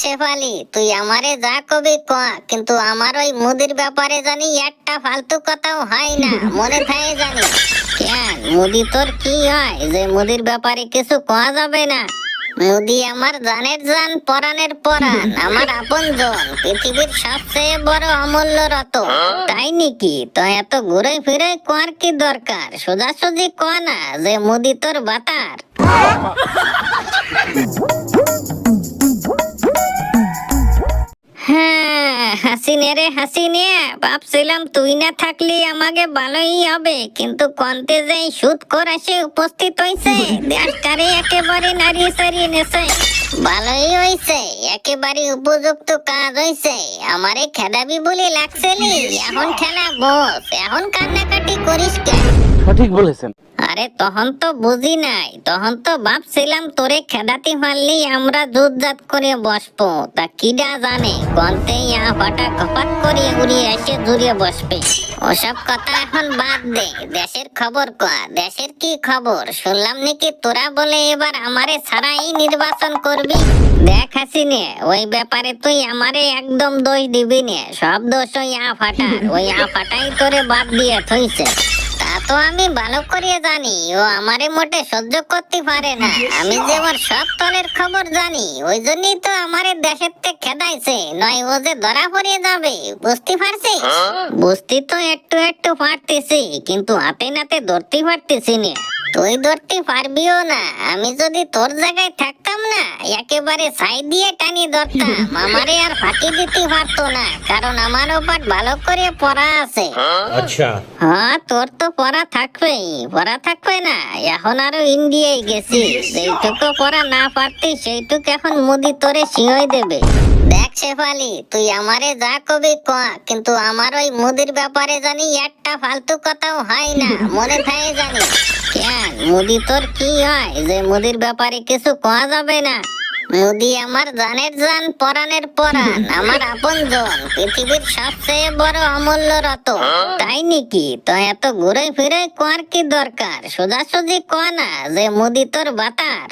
শেফালি তুই আমারে যা কবি কয়া কিন্তু আমার ওই মুদির ব্যাপারে জানি একটা ফালতু কথাও হয় না, মনে থাকে জানি। কেন, মুদি তোর কি হয়? যে মুদির ব্যাপারে কিছু কয়া যাবে না? মুদি আমার জানের জান পরাণের পরাণ, আমার আপন জন, পৃথিবীর সবচেয়ে বড় অমূল্য রতন তাই নাকি? তো এত ঘুরে ফিরে কোয়ার কি দরকার? সোজাসুজি কয়া না, যে মুদি তোর বাতার। হাসিনে রে, হাসিনে। ভাবছিলাম তুই না থাকলি আমাকে ভালোই হবে, কিন্তু কন্তে যেই সুদ করে সে উপস্থিত হইছে। দেশটারে একেবারে নাড়িয়ে সারিয়ে নেছে। ভালোই হইছে, একেবারে উপযুক্ত কাজ হইছে। আমারে খেদাবি বলে লাগছেলি, এখন খেলা বস, এখন কান্নাকাটি করিস কেন? সঠিক বলেছেন। আরে তখন তো বুঝি নাই, তখন তো ভাবছিলাম তোরে খেদাতে পারলি আমরা জুতজাত করে বসবো। তা কিডা জানে, গন্তে ইয়া ফাটা কপাট করে উড়িয়ে এসে জুড়িয়ে বসবে। ওসব কথা এখন বাদ দে, দেশের খবর কয়া দেশের কি খবর? শুনলাম নাকি তোরা বলে এবার আমারে ছাড়াই নির্বাচন করবি? দেখ হাসিনে, ওই ব্যাপারে তুই আমারে একদম দোষ দিবি নে সব দোষ ওই আ ফাটার, ওই আ ফাটাই তোরে বাদ দিয়ে থইছে। তা তো আমি ভালো করে জানি ও আমারে মোটে সহ্য করতে পারে না। আমি যে ওর সব তলের খবর জানি ওই জন্যই তো আমারে দেশের থেকে খেদাইছে নয় ও যে ধরা পড়ে যাবে বুঝতে পারছি বুঝতে তো একটু একটু পারতেছি কিন্তু হাতে নাতে ধরতে পারতেছি না। তুই ধরতে পারবিও না। আমি যদি তোর জায়গায় থাকতাম না একেবারে সাই দিয়ে টানি ধরতাম। আমারে আর ফাটি দিতে পারতো না কারণ আমার ওপর ভালো করে পড়া আছে। আচ্ছা। হ্যাঁ তোর তো পড়া থাকবেই। পড়া থাকবে না এখন আরও ইন্ডিয়ায় গেছি। যেইটুকু পড়া না পারতি সেইটুকু এখন মোদি তোরে সিঁই দেবে। দেখ শেফালি তুই আমারে যা কবি ক কিন্তু আমার ওই মুদির ব্যাপারে জানি একটা ফালতু কথাও হয় না। মনে থাকে জানি। কেন মুদি তোর কি হয়? যে মুদির ব্যাপারে কিছু কোয়া যাবে না। মুদি আমার জানের জান পরাণের পরাণ আমার আপন জন পৃথিবীর সবচেয়ে বড় অমূল্য রত। তাই নাকি? তো এত ঘুরে ফিরে কোয়ার কি দরকার? সোজাসুজি কোয়া না যে মুদি তোর বাতার।